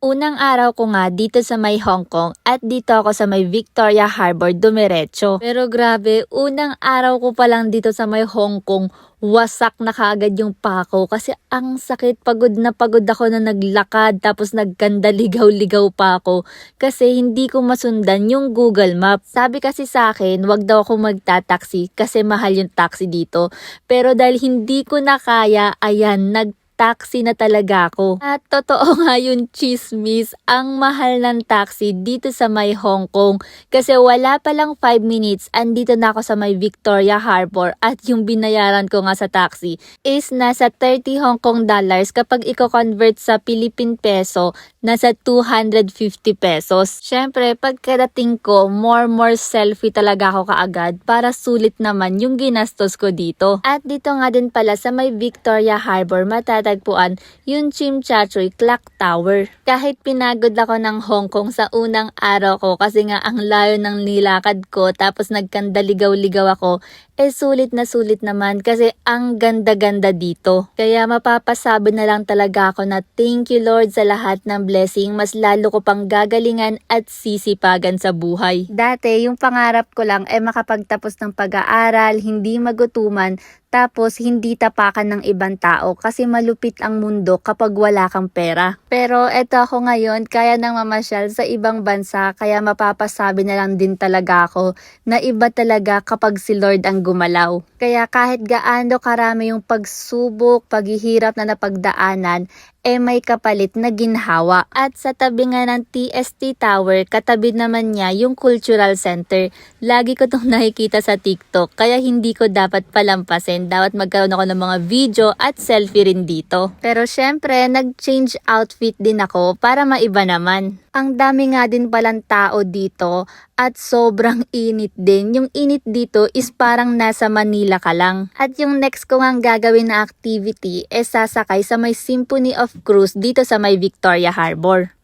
Unang araw ko nga dito sa may Hong Kong at dito ako sa may Victoria Harbor dumiretso. Pero grabe, unang araw ko pa lang dito sa may Hong Kong, wasak na kaagad yung pako kasi ang sakit, pagod na pagod ako na naglakad tapos nagkanda ligaw-ligaw pa ako kasi hindi ko masundan yung Google Map. Sabi kasi sa akin, wag daw ako magta-taxi kasi mahal yung taxi dito. Pero dahil hindi ko na kaya, ayan, nag taxi na talaga ako. At totoo nga yung chismis, ang mahal ng taxi dito sa may Hong Kong. Kasi wala pa lang 5 minutes, andito na ako sa may Victoria Harbor at yung binayaran ko nga sa taxi is nasa 30 Hong Kong dollars kapag i-convert sa Philippine peso, nasa 250 pesos. Syempre, pagkadating ko, more more selfie talaga ako kaagad para sulit naman yung ginastos ko dito. At dito nga din pala sa may Victoria Harbor, matatagpuan yung Chimchachoy Clock Tower. Kahit pinagod ako ng Hong Kong sa unang araw ko kasi nga ang layo ng nilakad ko tapos nagkandaligaw-ligaw ako, eh sulit na sulit naman kasi ang ganda-ganda dito. Kaya mapapasabi na lang talaga ako na thank you Lord sa lahat ng blessing, mas lalo ko pang gagalingan at sisipagan sa buhay. Dati, yung pangarap ko lang ay makapagtapos ng pag-aaral, hindi magutuman, tapos hindi tapakan ng ibang tao kasi malupit ang mundo kapag wala kang pera. Pero eto ako ngayon, kaya nang mamasyal sa ibang bansa kaya mapapasabi na lang din talaga ako na iba talaga kapag si Lord ang gumalaw. Kaya kahit gaano karami yung pagsubok, paghihirap na napagdaanan, eh may kapalit na ginhawa. At sa tabi nga ng TST Tower, katabi naman niya yung Cultural Center. Lagi ko tong nakikita sa TikTok, kaya hindi ko dapat palampasin. Dapat magkaroon ako ng mga video at selfie rin dito. Pero syempre, nag-change outfit din ako para maiba naman. Ang dami nga din palang tao dito at sobrang init din. Yung init dito is parang nasa Manila ka lang. At yung next ko nga gagawin na activity is sasakay sa may Symphony of Cruise dito sa may Victoria Harbor.